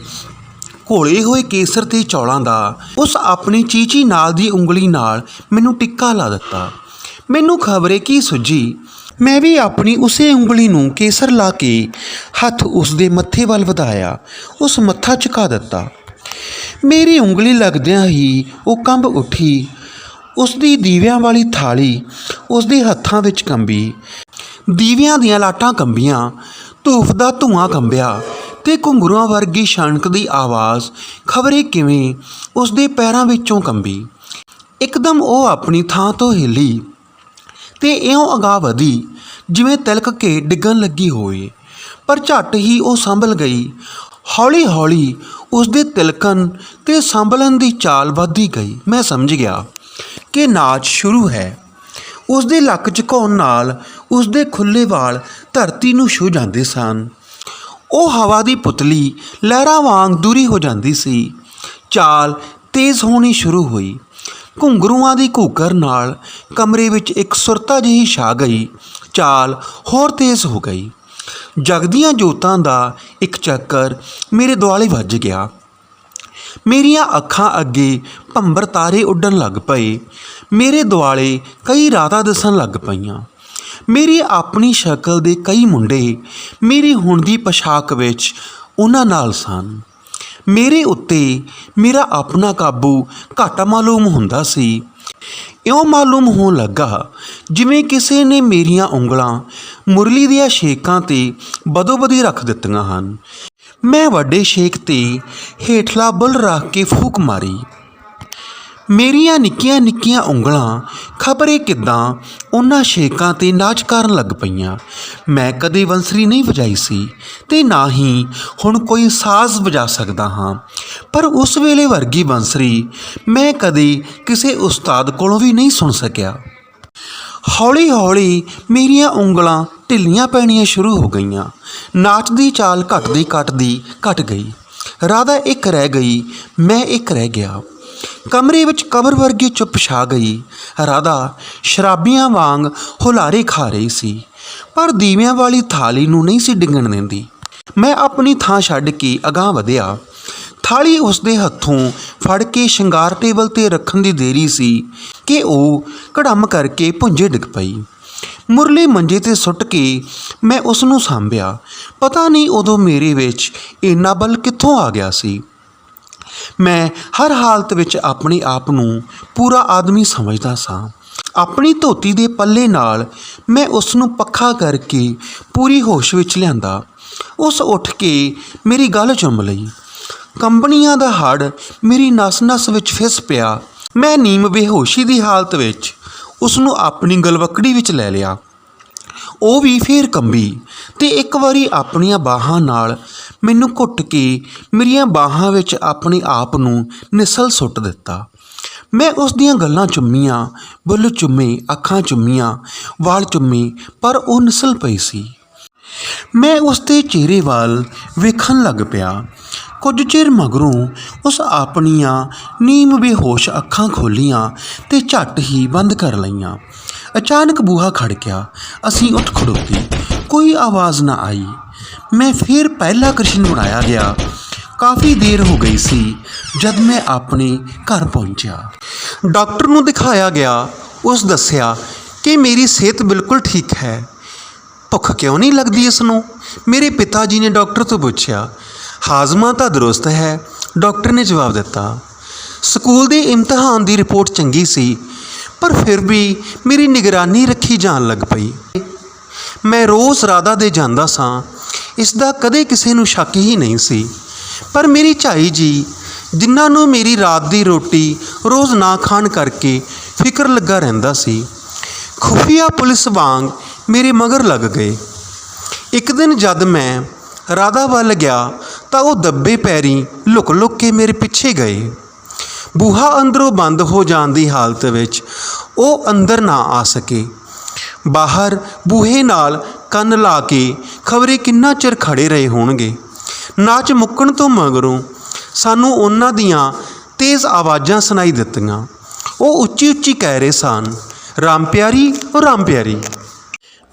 ਘੋਲੇ ਹੋਏ ਕੇਸਰ ਤੇ ਚੌਲਾਂ ਦਾ ਉਸ ਆਪਣੀ ਚੀਚੀ ਨਾਲ ਦੀ ਉਂਗਲੀ ਨਾਲ ਮੈਨੂੰ ਟਿੱਕਾ ਲਾ ਦਿੱਤਾ। ਮੈਨੂੰ ਖਬਰੇ ਕੀ ਸੁੱਜੀ ਮੈਂ ਵੀ ਆਪਣੀ ਉਸੇ ਉਂਗਲੀ ਨੂੰ ਕੇਸਰ ਲਾ ਕੇ ਹੱਥ ਉਸ ਦੇ ਮੱਥੇ ਵੱਲ ਵਧਾਇਆ, ਉਸ ਮੱਥਾ ਝੁਕਾ ਦਿੱਤਾ। ਮੇਰੀ ਉਂਗਲੀ ਲੱਗਦਿਆਂ ਹੀ ਉਹ ਕੰਬ ਉੱਠੀ ਉਸ ਦੀ ਦੀਵਿਆਂ ਵਾਲੀ ਥਾਲੀ ਉਸ ਦੇ ਹੱਥਾਂ ਵਿੱਚ ਕੰਬੀ। ਦੀਵਿਆਂ ਦੀਆਂ ਲਾਟਾਂ ਕੰਬੀਆਂ, ਧੂਫ ਦਾ ਧੂਆਂ ਕੰਬਿਆ ਤੇ ਘੁੰਗਰੂਆਂ ਵਰਗੀ ਛਣਕ ਦੀ ਆਵਾਜ਼ ਖਬਰੇ ਕਿਵੇਂ ਉਸ ਦੇ ਪੈਰਾਂ ਵਿੱਚੋਂ ਕੰਬੀ। ਇੱਕਦਮ ਉਹ ਆਪਣੀ ਥਾਂ ਤੋਂ ਹਿੱਲੀ। ਤੇ ਇਉਂ ਅਗਾਹ ਵਧੀ, ਜਿਵੇਂ ਤਿਲਕ ਕੇ ਡਿੱਗਣ ਲੱਗੀ ਹੋਵੇ ਪਰ ਝੱਟ ਹੀ ਉਹ ਸੰਭਲ ਗਈ। ਹੌਲੀ ਹੌਲੀ ਉਸ ਦੇ ਤਿਲਕਣ ਤੇ ਸੰਭਲਣ ਦੀ ਚਾਲ ਵੱਧਦੀ ਗਈ। ਮੈਂ ਸਮਝ ਗਿਆ ਕਿ ਨਾਚ ਸ਼ੁਰੂ ਹੈ। ਉਸ ਦੇ ਲੱਕ ਝੁਕਾਉਣ ਨਾਲ ਉਸ ਦੇ ਖੁੱਲੇ ਵਾਲ ਧਰਤੀ ਨੂੰ ਛੂ ਜਾਂਦੇ ਸਨ। ਉਹ ਹਵਾ ਦੀ ਪੁਤਲੀ ਲਹਿਰਾਂ ਵਾਂਗ ਦੂਰੀ ਹੋ ਜਾਂਦੀ ਸੀ। ਚਾਲ ਤੇਜ਼ ਹੋਣੀ ਸ਼ੁਰੂ ਹੋਈ। ਘੁੰਗਰੂਆਂ ਦੀ ਘੂਕਰ ਨਾਲ ਕਮਰੇ ਵਿੱਚ ਇੱਕ ਸੁਰਤਾ ਜਿਹੀ ਛਾ ਗਈ, ਚਾਲ ਹੋਰ ਤੇਜ਼ ਹੋ ਗਈ। ਜਗਦੀਆਂ ਜੋਤਾਂ ਦਾ ਇੱਕ ਚੱਕਰ ਮੇਰੇ ਦੁਆਲੇ ਵੱਜ ਗਿਆ। ਮੇਰੀਆਂ ਅੱਖਾਂ ਅੱਗੇ ਭੰਬਰ ਤਾਰੇ ਉੱਡਣ ਲੱਗ ਪਏ। ਮੇਰੇ ਦੁਆਲੇ ਕਈ ਰਾਤਾਂ ਦਿਸਣ ਲੱਗ ਪਈਆਂ। ਮੇਰੀ ਆਪਣੀ ਸ਼ਕਲ ਦੇ ਕਈ ਮੁੰਡੇ ਮੇਰੀ ਹੁਣ ਦੀ ਪੋਸ਼ਾਕ ਵਿੱਚ ਉਹਨਾਂ ਨਾਲ ਸਨ। ਮੇਰੇ ਉੱਤੇ ਮੇਰਾ ਆਪਣਾ ਕਾਬੂ ਘਾਟਾ ਮਾਲੂਮ ਹੁੰਦਾ ਸੀ। ਇਉਂ ਮਾਲੂਮ ਹੋਣ ਲੱਗਾ, ਜਿਵੇਂ ਕਿਸੇ ਨੇ ਮੇਰੀਆਂ ਉਂਗਲਾਂ ਮੁਰਲੀ ਦੀਆਂ ਸ਼ੇਕਾਂ ਤੇ ਬਦੋਬਦੀ ਰੱਖ ਦਿੱਤੀਆਂ ਹਨ। ਮੈਂ ਵੱਡੇ ਸ਼ੇਕ ਤੇ ਹੇਠਲਾ ਬੁੱਲ ਰੱਖ ਕੇ ਫੂਕ ਮਾਰੀ। ਮੇਰੀਆਂ ਨਿੱਕੀਆਂ ਨਿੱਕੀਆਂ ਉਂਗਲਾਂ ਖਬਰੇ ਕਿਦਾਂ ਉਹਨਾਂ ਸ਼ੇਕਾਂ ਤੇ ਨਾਚ ਕਰਨ ਲੱਗ ਪਈਆਂ। ਮੈਂ ਕਦੇ ਬੰਸਰੀ ਨਹੀਂ ਵਜਾਈ ਸੀ ਤੇ ਨਾ ਹੀ ਹੁਣ ਕੋਈ ਸਾਜ਼ ਵਜਾ ਸਕਦਾ ਹਾਂ। ਪਰ ਉਸ ਵੇਲੇ ਵਰਗੀ ਬੰਸਰੀ ਮੈਂ ਕਦੇ ਕਿਸੇ ਉਸਤਾਦ ਕੋਲੋਂ ਵੀ ਨਹੀਂ ਸੁਣ ਸਕਿਆ। ਹੌਲੀ ਹੌਲੀ ਮੇਰੀਆਂ ਉਂਗਲਾਂ ਢਿੱਲੀਆਂ ਪੈਣੀਆਂ ਸ਼ੁਰੂ ਹੋ ਗਈਆਂ। ਨਾਚ ਦੀ ਚਾਲ ਘਟਦੀ ਘਟਦੀ ਘਟ ਗਈ। ਰਾਧਾ ਇੱਕ ਰਹਿ ਗਈ, ਮੈਂ ਇੱਕ ਰਹਿ ਗਿਆ। ਕਮਰੇ ਵਿੱਚ ਕਬਰ ਵਰਗੀ ਚੁੱਪ ਛਾ ਗਈ। ਰਾਧਾ ਸ਼ਰਾਬੀਆਂ ਵਾਂਗ ਹੁਲਾਰੇ ਖਾ ਰਹੀ ਸੀ, ਪਰ ਦੀਵਿਆਂ ਵਾਲੀ ਥਾਲੀ ਨੂੰ ਨਹੀਂ ਸੀ ਡਿੱਗਣ ਦਿੰਦੀ। ਮੈਂ ਆਪਣੀ ਥਾਂ ਛੱਡ ਕੇ ਅਗਾਂਹ ਵਧਿਆ। ਥਾਲੀ ਉਸਦੇ ਹੱਥੋਂ ਫੜ ਕੇ ਸ਼ਿੰਗਾਰ ਟੇਬਲ ਤੇ ਰੱਖਣ ਦੀ ਦੇਰੀ ਸੀ ਕਿ ਉਹ ਕੜਮ ਕਰਕੇ ਭੁੰਜੇ ਡਿੱਗ ਪਈ। ਮੁਰਲੇ ਮੰਜੇ ਤੇ ਸੁੱਟ ਕੇ ਮੈਂ ਉਸ ਨੂੰ ਸਾਂਭਿਆ। ਪਤਾ ਨਹੀਂ ਉਦੋਂ ਮੇਰੇ ਵਿੱਚ ਇੰਨਾ ਬਲ ਕਿੱਥੋਂ ਆ ਗਿਆ ਸੀ। ਮੈਂ ਹਰ ਹਾਲਤ ਵਿੱਚ ਆਪਣੇ ਆਪ ਨੂੰ ਪੂਰਾ ਆਦਮੀ ਸਮਝਦਾ ਸਾਂ। ਆਪਣੀ ਧੋਤੀ ਦੇ ਪੱਲੇ ਨਾਲ ਮੈਂ ਉਸ ਨੂੰ ਪੱਖਾ ਕਰਕੇ ਪੂਰੀ ਹੋਸ਼ ਵਿੱਚ ਲਿਆਂਦਾ। ਉਸ ਉੱਠ ਕੇ ਮੇਰੀ ਗੱਲ ਚੁੰਮ ਲਈ। ਕੰਬਣੀਆਂ ਦਾ ਹੜ ਮੇਰੀ ਨਸ-ਨਸ ਵਿੱਚ ਫਿਸ ਪਿਆ। ਮੈਂ ਨੀਮ ਬੇਹੋਸ਼ੀ ਦੀ ਹਾਲਤ ਵਿੱਚ ਉਸ ਨੂੰ ਆਪਣੀ ਗਲਵਕੜੀ ਵਿੱਚ ਲੈ ਲਿਆ। ਉਹ ਵੀ ਫੇਰ ਕੰਬੀ ਤੇ ਇੱਕ ਵਾਰੀ ਆਪਣੀਆਂ ਬਾਹਾਂ ਨਾਲ ਮੈਨੂੰ ਘੁੱਟ ਕੇ ਮੇਰੀਆਂ ਬਾਹਾਂ ਵਿੱਚ ਆਪਣੇ ਆਪ ਨੂੰ ਨਿਸਲ ਸੁੱਟ ਦਿੱਤਾ। ਮੈਂ ਉਸ ਦੀਆਂ ਗੱਲਾਂ ਚੁੰਮੀਆਂ, ਬੁੱਲ ਚੁੰਮੇ, ਅੱਖਾਂ ਚੁੰਮੀਆਂ, ਵਾਲ ਚੁੰਮੇ, ਪਰ ਉਹ ਨਿਸਲ ਪਈ ਸੀ। ਮੈਂ ਉਸ ਦੇ ਚਿਹਰੇ ਵੱਲ ਵੇਖਣ ਲੱਗ ਪਿਆ। ਕੁਝ ਚਿਰ ਮਗਰੋਂ ਉਸ ਆਪਣੀਆਂ ਨੀਮ ਬੇਹੋਸ਼ ਅੱਖਾਂ ਖੋਲੀਆਂ ਤੇ ਝੱਟ ਹੀ ਬੰਦ ਕਰ ਲਈਆਂ। ਅਚਾਨਕ ਬੂਹਾ ਖੜ ਗਿਆ। ਅਸੀਂ ਉੱਠ ਖੜੋਤੇ। ਕੋਈ ਆਵਾਜ਼ ਨਾ ਆਈ। ਮੈਂ ਫਿਰ ਪਹਿਲਾ ਕ੍ਰਿਸ਼ਨ ਬਣਾਇਆ ਗਿਆ। ਕਾਫੀ ਦੇਰ ਹੋ ਗਈ ਸੀ ਜਦ ਮੈਂ ਆਪਣੇ ਘਰ ਪਹੁੰਚਿਆ। ਡਾਕਟਰ ਨੂੰ ਦਿਖਾਇਆ ਗਿਆ। ਉਸ ਦੱਸਿਆ ਕਿ ਮੇਰੀ ਸਿਹਤ ਬਿਲਕੁਲ ਠੀਕ ਹੈ। ਭੁੱਖ ਕਿਉਂ ਨਹੀਂ ਲੱਗਦੀ ਇਸ ਨੂੰ ਮੇਰੇ ਪਿਤਾ ਜੀ ਨੇ ਡਾਕਟਰ ਤੋਂ ਪੁੱਛਿਆ। ਹਾਜ਼ਮਾ ਤਾਂ ਦਰੁਸਤ ਹੈ। ਡਾਕਟਰ ਨੇ ਜਵਾਬ ਦਿੱਤਾ। ਸਕੂਲ ਦੇ ਇਮਤਿਹਾਨ ਦੀ ਰਿਪੋਰਟ ਚੰਗੀ ਸੀ। ਪਰ ਫਿਰ ਵੀ ਮੇਰੀ ਨਿਗਰਾਨੀ ਰੱਖੀ ਜਾਣ ਲੱਗ ਪਈ। ਮੈਂ ਰੋਜ਼ ਰਾਧਾ ਦੇ ਜਾਂਦਾ ਸਾਂ। ਇਸ ਦਾ ਕਦੇ ਕਿਸੇ ਨੂੰ ਸ਼ੱਕ ਹੀ ਨਹੀਂ ਸੀ। ਪਰ ਮੇਰੀ ਝਾਈ ਜੀ, ਜਿਨ੍ਹਾਂ ਨੂੰ ਮੇਰੀ ਰਾਤ ਦੀ ਰੋਟੀ ਰੋਜ਼ ਨਾ ਖਾਣ ਕਰਕੇ ਫਿਕਰ ਲੱਗਾ ਰਹਿੰਦਾ ਸੀ, ਖੁਫੀਆ ਪੁਲਿਸ ਵਾਂਗ ਮੇਰੇ ਮਗਰ ਲੱਗ ਗਏ। ਇੱਕ ਦਿਨ ਜਦ ਮੈਂ ਰਾਧਾ ਵੱਲ ਗਿਆ ਤਾਂ ਉਹ ਦੱਬੇ ਪੈਰੀ ਲੁਕ-ਲੁਕ ਕੇ ਮੇਰੇ ਪਿੱਛੇ ਗਏ। ਬੂਹਾ ਅੰਦਰੋਂ ਬੰਦ ਹੋ ਜਾਣ ਦੀ ਹਾਲਤ ਵਿੱਚ ਉਹ ਅੰਦਰ ਨਾ ਆ ਸਕੇ। ਬਾਹਰ ਬੂਹੇ ਨਾਲ ਕੰਨ ਲਾ ਕੇ ਖਬਰੇ ਕਿੰਨਾ ਚਿਰ ਖੜੇ ਰਹੇ ਹੋਣਗੇ। ਨਾਚ ਮੁੱਕਣ ਤੋਂ ਮਗਰੋਂ ਸਾਨੂੰ ਉਹਨਾਂ ਦੀਆਂ ਤੇਜ਼ ਆਵਾਜ਼ਾਂ ਸੁਣਾਈ ਦਿੱਤੀਆਂ। ਉਹ ਉੱਚੀ ਉੱਚੀ ਕਹਿ ਰਹੇ ਸਨ, ਰਾਮ ਪਿਆਰੀ, ਉਹ ਰਾਮ ਪਿਆਰੀ।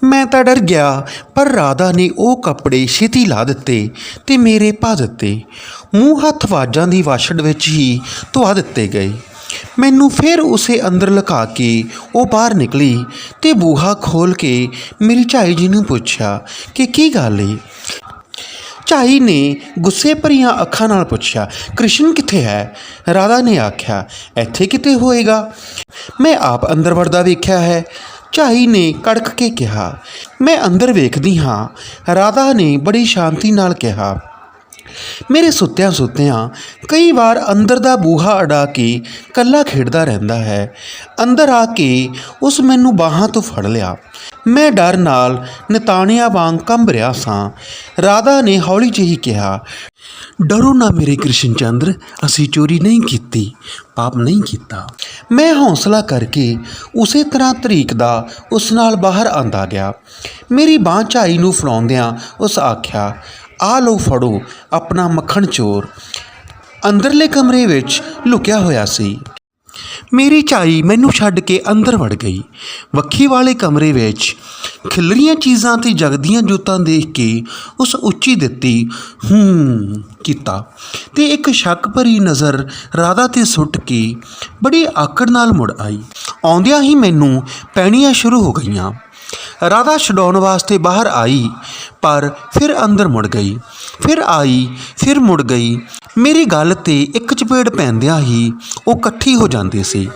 ਮੈਂ ਤਾਂ ਡਰ ਗਿਆ, ਪਰ ਰਾਧਾ ਨੇ ਉਹ ਕੱਪੜੇ ਛੇਤੀ ਲਾ ਦਿੱਤੇ ਤੇ ਮੇਰੇ ਪਾ ਦਿੱਤੇ। ਮੂੰਹ ਹੱਥ ਵਾਜਾਂ ਦੀ ਵਾਛੜ ਵਿੱਚ ਹੀ ਧਵਾ ਦਿੱਤੇ ਗਏ। ਮੈਨੂੰ ਫਿਰ ਉਸੇ ਅੰਦਰ ਲੁਕਾ ਕੇ ਉਹ ਬਾਹਰ ਨਿਕਲੀ ਤੇ ਬੂਹਾ ਖੋਲ ਕੇ ਮੇਰੀ ਝਾਈ ਜੀ ਨੂੰ ਪੁੱਛਿਆ ਕਿ ਕੀ ਗੱਲ ਏ? ਝਾਈ ਨੇ ਗੁੱਸੇ ਭਰੀਆਂ ਅੱਖਾਂ ਨਾਲ ਪੁੱਛਿਆ, ਕ੍ਰਿਸ਼ਨ ਕਿੱਥੇ ਹੈ? ਰਾਧਾ ਨੇ ਆਖਿਆ, ਇੱਥੇ ਕਿਤੇ ਹੋਏਗਾ। ਮੈਂ ਆਪ ਅੰਦਰ ਵੜਦਾ ਵੇਖਿਆ ਹੈ। ਝਾਈ ਨੇ ਕੜਕ ਕੇ ਕਿਹਾ, ਮੈਂ ਅੰਦਰ ਵੇਖਦੀ ਹਾਂ। ਰਾਧਾ ਨੇ ਬੜੀ ਸ਼ਾਂਤੀ ਨਾਲ ਕਿਹਾ ਮੇਰੇ ਸੁੱਤਿਆਂ ਸੁੱਤਿਆਂ ਕਈ ਵਾਰ ਅੰਦਰ ਦਾ ਬੂਹਾ ਅੜਾ ਕੇ ਕੱਲਾ ਖੇਡਦਾ ਰਹਿੰਦਾ ਹੈ। ਅੰਦਰ ਆ ਕੇ ਉਸ ਮੈਨੂੰ ਬਾਹਾਂ ਤੋਂ ਫੜ ਲਿਆ। ਮੈਂ ਡਰ ਨਾਲ ਨਿਤਾਣਿਆਂ ਵਾਂਗ ਕੰਬ ਰਿਹਾ ਸਾਂ। ਰਾਧਾ ਨੇ ਹੌਲੀ ਜਿਹੀ ਕਿਹਾ, ਡਰੋ ਨਾ ਮੇਰੇ ਕ੍ਰਿਸ਼ਨ ਚੰਦਰ ਅਸੀਂ ਚੋਰੀ ਨਹੀਂ ਕੀਤੀ, ਪਾਪ ਨਹੀਂ ਕੀਤਾ। ਮੈਂ ਹੌਸਲਾ ਕਰਕੇ ਉਸੇ ਤਰ੍ਹਾਂ ਤਰੀਕ ਦਾ ਉਸ ਨਾਲ ਬਾਹਰ ਆਂਦਾ ਗਿਆ। ਮੇਰੀ ਬਾਂਹ ਝਾਈ ਨੂੰ ਫੜਾਉਂਦਿਆਂ ਉਸ ਆਖਿਆ ਆ ਲਓ ਫੜੋ ਆਪਣਾ ਮੱਖਣ ਚੋਰ। ਅੰਦਰਲੇ ਕਮਰੇ ਵਿੱਚ ਲੁਕਿਆ ਹੋਇਆ ਸੀ। ਮੇਰੀ ਝਾਈ ਮੈਨੂੰ ਛੱਡ ਕੇ ਅੰਦਰ ਵੜ ਗਈ। ਵੱਖੀ ਵਾਲੇ ਕਮਰੇ ਵਿੱਚ ਖਿਲਰੀਆਂ ਚੀਜ਼ਾਂ ਤੇ ਜਗਦੀਆਂ ਜੋਤਾਂ ਦੇਖ ਕੇ ਉਸ ਉੱਚੀ ਦਿੱਤੀ, ਹੂੰ, ਕੀਤਾ। ਤੇ ਇੱਕ ਸ਼ੱਕ ਭਰੀ ਨਜ਼ਰ ਰਾਧਾ ਤੇ ਸੁੱਟ ਕੇ ਬੜੀ ਆਕੜ ਨਾਲ ਮੁੜ ਆਈ। ਆਉਂਦਿਆਂ ਹੀ ਮੈਨੂੰ ਪੈਣੀਆਂ ਸ਼ੁਰੂ ਹੋ ਗਈਆਂ। ਰਾਧਾ ਛਡਾਉਣ ਵਾਸਤੇ ਬਾਹਰ ਆਈ, ਪਰ ਫਿਰ ਅੰਦਰ ਮੁੜ ਗਈ। ਫਿਰ ਆਈ, ਫਿਰ ਮੁੜ ਗਈ। ਮੇਰੀ ਗੱਲ ਤੇ ਇੱਕ ਚਪੇੜ ਪੈਂਦਿਆਂ ਹੀ ਉਹ ਇਕੱਠੀ ਹੋ ਜਾਂਦੇ ਸੀ।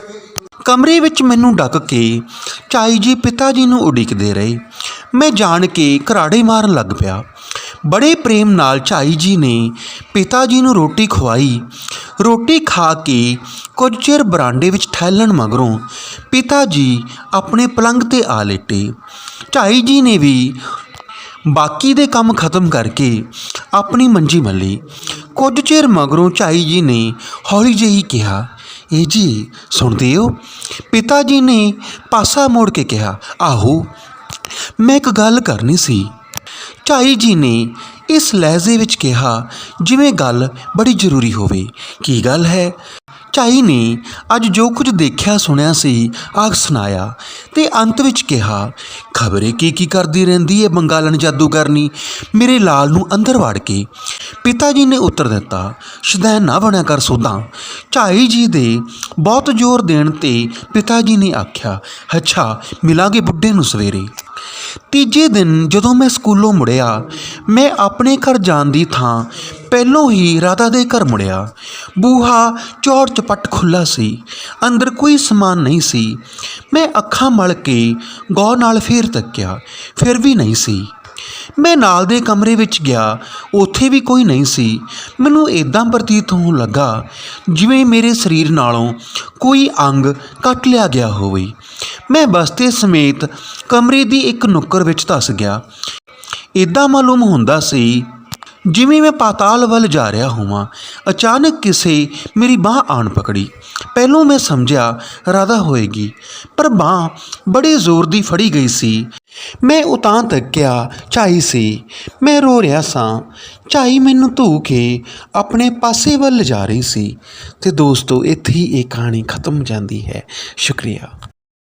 ਕਮਰੇ ਵਿੱਚ ਮੈਨੂੰ ਡੱਕ ਕੇ ਚਾਈ ਜੀ ਪਿਤਾ ਜੀ ਨੂੰ ਉਡੀਕਦੇ ਰਹੇ। ਮੈਂ ਜਾਣ ਕੇ ਘਰਾੜੇ ਮਾਰਨ ਲੱਗ ਪਿਆ। ਬੜੇ ਪ੍ਰੇਮ ਨਾਲ ਝਾਈ ਜੀ ਨੇ ਪਿਤਾ ਜੀ ਨੂੰ ਰੋਟੀ ਖਵਾਈ। ਰੋਟੀ ਖਾ ਕੇ ਕੁਝ ਚਿਰ ਬਰਾਂਡੇ ਵਿੱਚ ਠਹਿਲਣ ਮਗਰੋਂ ਪਿਤਾ ਜੀ ਆਪਣੇ ਪਲੰਘ ਤੇ ਆ ਲੇਟੇ। ਝਾਈ ਜੀ ਨੇ ਵੀ ਬਾਕੀ ਦੇ ਕੰਮ ਖਤਮ ਕਰਕੇ ਆਪਣੀ ਮੰਜੀ ਮੱਲੀ। ਕੁਝ ਚਿਰ ਮਗਰੋਂ ਝਾਈ ਜੀ ਨੇ ਹੌਲੀ ਜਿਹੀ ਕਿਹਾ, ਇਹ ਜੀ, ਸੁਣਦੇ ਹੋ? ਪਿਤਾ ਜੀ ਨੇ ਪਾਸਾ ਮੋੜ ਕੇ ਕਿਹਾ, ਆਹੋ, ਮੈਂ ਇੱਕ ਗੱਲ ਕਰਨੀ ਸੀ। ਝਾਈ ਜੀ ਨੇ ਇਸ ਲਹਿਜ਼ੇ ਵਿੱਚ ਕਿਹਾ, ਜਿਵੇਂ ਗੱਲ ਬੜੀ ਜ਼ਰੂਰੀ ਹੋਵੇ। ਕੀ ਗੱਲ ਹੈ? ਝਾਈ ਨੇ ਅੱਜ ਜੋ ਕੁਝ ਦੇਖਿਆ, ਸੁਣਿਆ ਸੀ, ਆਖ ਸੁਣਾਇਆ ਤੇ ਅੰਤ ਵਿੱਚ ਕਿਹਾ, ਖਬਰੇ ਕੀ ਕੀ ਕਰਦੀ ਰਹਿੰਦੀ ਹੈ ਬੰਗਾਲਨ ਜਾਦੂਗਰਨੀ? ਮੇਰੇ ਲਾਲ ਨੂੰ ਅੰਦਰ ਵੜ ਕੇ ਪਿਤਾ ਜੀ ਨੇ ਉੱਤਰ ਦਿੱਤਾ ਸ਼ਦੈਨ ਨਾ ਬਣਿਆ ਕਰ ਸੋਦਾਂ ਝਾਈ ਜੀ ਦੇ ਬਹੁਤ ਜ਼ੋਰ ਦੇਣ ਤੇ ਪਿਤਾ ਜੀ ਨੇ ਆਖਿਆ, ਅੱਛਾ, ਮਿਲਾਂਗੇ ਬੁੱਢੇ ਨੂੰ ਸਵੇਰੇ। ਤੀਜੇ ਦਿਨ ਜਦੋਂ ਮੈਂ ਸਕੂਲੋਂ ਮੁੜਿਆ, ਮੈਂ ਆਪਣੇ ਘਰ ਜਾਣ ਦੀ ਥਾਂ ਪਹਿਲੋਂ ਹੀ ਰਾਧਾ ਦੇ ਘਰ ਮੁੜਿਆ। ਬੂਹਾ ਚੌੜ ਚਪਟ ਖੁੱਲਾ ਸੀ, ਅੰਦਰ ਕੋਈ ਸਮਾਨ ਨਹੀਂ ਸੀ। ਮੈਂ ਅੱਖਾਂ ਮਲ ਕੇ ਗੌਰ ਨਾਲ ਫੇਰ ਤੱਕਿਆ, ਫਿਰ ਵੀ ਨਹੀਂ ਸੀ। ਮੈਂ ਨਾਲ ਦੇ ਕਮਰੇ ਵਿੱਚ ਗਿਆ, ਉੱਥੇ ਵੀ ਕੋਈ ਨਹੀਂ ਸੀ। ਮੈਨੂੰ ਇਦਾਂ ਪ੍ਰਤੀਤ ਹੋਣ ਲੱਗਾ, ਜਿਵੇਂ ਮੇਰੇ ਸਰੀਰ ਨਾਲੋਂ ਕੋਈ ਅੰਗ ਕੱਟ ਲਿਆ ਗਿਆ ਹੋਵੇ। ਮੈਂ ਬਸਤੇ ਸਮੇਤ ਕਮਰੇ ਦੀ ਇੱਕ ਨੁੱਕਰ ਵਿੱਚ ਧਸ ਗਿਆ। ਇਦਾਂ ਮਾਲੂਮ ਹੁੰਦਾ ਸੀ, ਜਿਵੇਂ ਮੈਂ ਪਾਤਾਲ ਵੱਲ ਜਾ ਰਿਹਾ ਹੋਵਾਂ, ਅਚਾਨਕ ਕਿਸੇ ਮੇਰੀ ਬਾਹ ਆਣ ਪਕੜੀ। ਪਹਿਲੋਂ ਮੈਂ ਸਮਝਿਆ, ਰਾਧਾ ਹੋਏਗੀ। ਪਰ ਬਾਹ ਬੜੇ ਜ਼ੋਰ ਦੀ ਫੜੀ ਗਈ ਸੀ। ਮੈਂ ਉਤਾਂ ਤੱਕਿਆ, ਝਾਈ ਸੀ। ਮੈਂ ਰੋ ਰਿਹਾ ਸਾਂ, ਝਾਈ ਮੈਨੂੰ ਧੂ ਕੇ ਆਪਣੇ ਪਾਸੇ ਵੱਲ ਜਾ ਰਹੀ ਸੀ। ਤੇ ਦੋਸਤੋ, ਇੱਥੇ ਹੀ ਇਹ ਕਹਾਣੀ ਖਤਮ ਜਾਂਦੀ ਹੈ। ਸ਼ੁਕਰੀਆ।